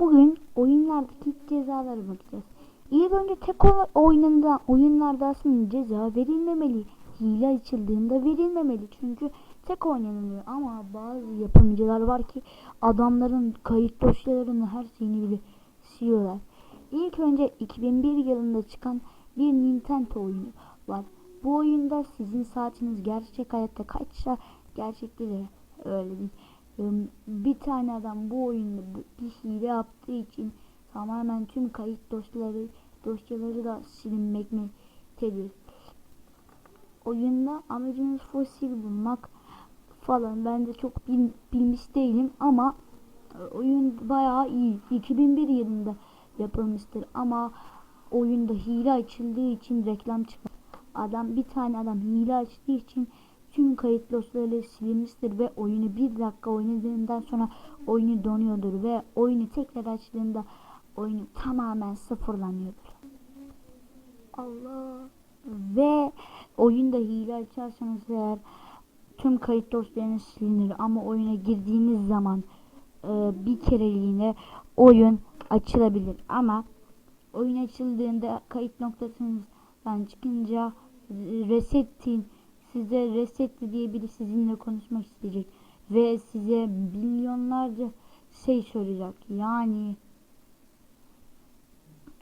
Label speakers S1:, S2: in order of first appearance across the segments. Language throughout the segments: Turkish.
S1: Bugün oyunlardaki cezalara bakacağız. İlk önce tek oyununda oyunlarda aslında ceza verilmemeli. Hile açıldığında verilmemeli. Çünkü tek oynanılıyor. Ama bazı yapımcılar var ki adamların kayıt dosyalarını her şeyini bile siliyorlar. İlk önce 2001 yılında çıkan bir Nintendo oyunu var. Bu oyunda sizin saatiniz gerçek hayatta kaçsa gerçekte de öyle değil. Bir tane adam bu oyunda bir hile yaptığı için tamamen tüm kayıt dosyaları dosyaları da silinmektedir. Oyunda amacınız fosil bulmak falan. Ben de çok bil- bilmiş değilim ama e, oyun bayağı iyi. 2001 yılında yapılmıştır ama oyunda hile açıldığı için reklam çıkmış. Adam bir tane adam hile açtığı için tüm kayıt dosyaları silinmiştir ve oyunu bir dakika oynadığından sonra oyunu donuyordur ve oyunu tekrar açtığında oyunu tamamen sıfırlanıyordur. Allah ve oyunda hile açarsanız eğer tüm kayıt dosyalarınız silinir ama oyuna girdiğiniz zaman e, bir kereliğine oyun açılabilir ama oyun açıldığında kayıt noktasından çıkınca resetin size resetli diye biri sizinle konuşmak isteyecek ve size milyonlarca şey soracak yani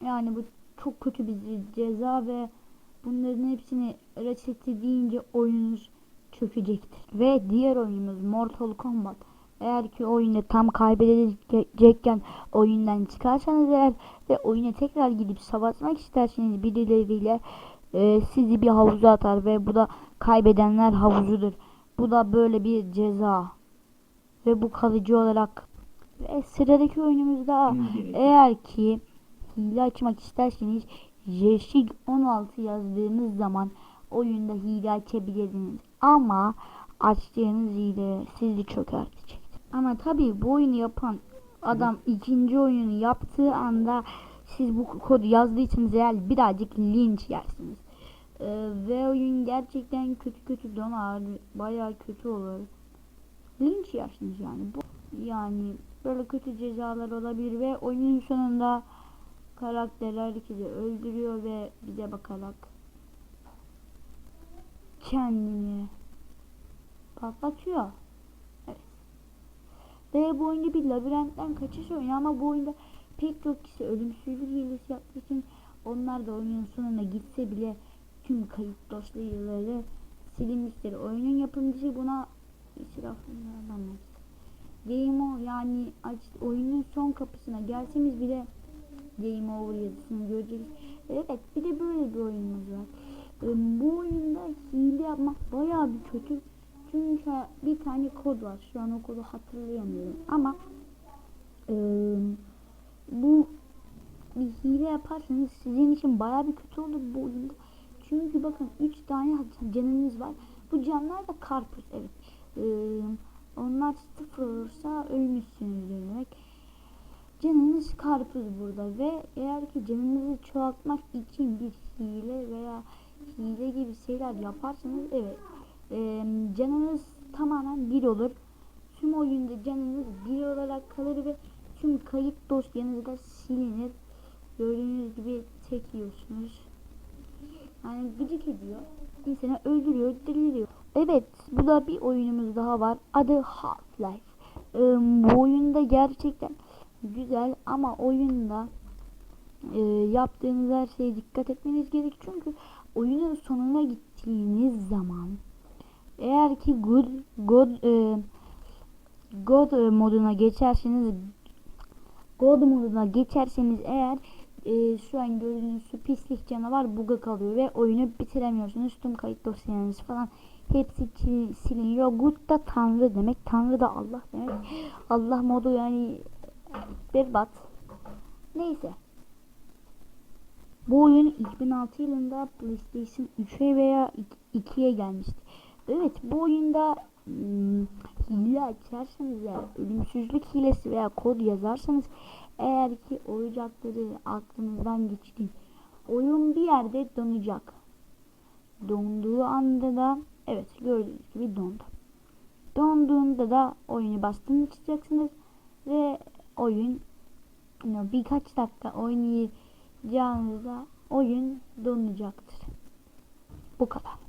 S1: yani bu çok kötü bir ceza ve bunların hepsini reseti deyince oyununuz çökecektir. Ve diğer oyunumuz Mortal Kombat. Eğer ki oyunu tam kaybedecekken oyundan çıkarsanız eğer ve oyuna tekrar gidip savaşmak isterseniz birileriyle e, sizi bir havuza atar ve bu da kaybedenler havuzudur. Bu da böyle bir ceza. Ve bu kalıcı olarak ve sıradaki oyunumuzda eğer ki hile açmak isterseniz Jeşig 16 yazdığınız zaman oyunda hile açabilirsiniz. Ama açtığınız hile sizi çökertecek. Ama tabii bu oyunu yapan adam ikinci oyunu yaptığı anda siz bu kodu yazdıysanız eğer birazcık linç yersiniz. Ee, ve oyun gerçekten kötü kötü donar. Bayağı kötü olur. Linç yersiniz yani. Bu, yani böyle kötü cezalar olabilir ve oyunun sonunda karakter herkesi öldürüyor ve bize bakarak kendini patlatıyor. Evet. Ve bu oyunda bir labirentten kaçış oyunu ama bu oyunda pek çok kişi ölümsüzlük hilesi yaptığı için onlar da oyunun sonuna gitse bile tüm kayıt dosyaları silinmiştir. Oyunun yapımcısı buna israf anlamaz. Game over yani oyunun son kapısına gelseniz bile Game over yazısını göreceğiz. Evet bir de böyle bir oyunumuz var. Ee, bu oyunda hile yapmak bayağı bir kötü. Çünkü bir tane kod var. Şu an o kodu hatırlayamıyorum. Ama e, bu hile yaparsanız sizin için bayağı bir kötü olur bu oyunda. Çünkü bakın 3 tane canınız var. Bu canlar da karpuz. Evet. Ee, onlar sıfır olursa ölmüşsünüz demek. Canınız karpuz burada ve eğer ki canınızı çoğaltmak için bir hile veya hile gibi şeyler yaparsanız evet e, canınız tamamen bir olur. Tüm oyunda canınız bir olarak kalır ve tüm kayıt dosyanız da silinir. Gördüğünüz gibi tek yiyorsunuz. Yani gıcık ediyor. İnsanı öldürüyor, deliriyor. Evet, bu da bir oyunumuz daha var. Adı Half-Life. Ee, bu oyunda gerçekten güzel ama oyunda e, yaptığınız her şeye dikkat etmeniz gerek. Çünkü oyunun sonuna gittiğiniz zaman eğer ki good god e, god moduna geçerseniz god moduna geçerseniz eğer e, şu an gördüğünüz pislik canavar buga kalıyor ve oyunu bitiremiyorsunuz. Tüm kayıt dosyalarınız falan hepsi sil- siliniyor. Good da tanrı demek. Tanrı da Allah demek. Allah modu yani berbat. Neyse. Bu oyun 2006 yılında PlayStation 3'e veya 2'ye gelmişti. Evet bu oyunda hmm, hile açarsanız ya ölümsüzlük hilesi veya kod yazarsanız eğer ki oyuncakları aklınızdan geçti oyun bir yerde donacak. Donduğu anda da evet gördüğünüz gibi dondu. Donduğunda da oyunu bastığını tutacaksınız ve oyun birkaç dakika oynayacağınızda oyun donacaktır. Bu kadar.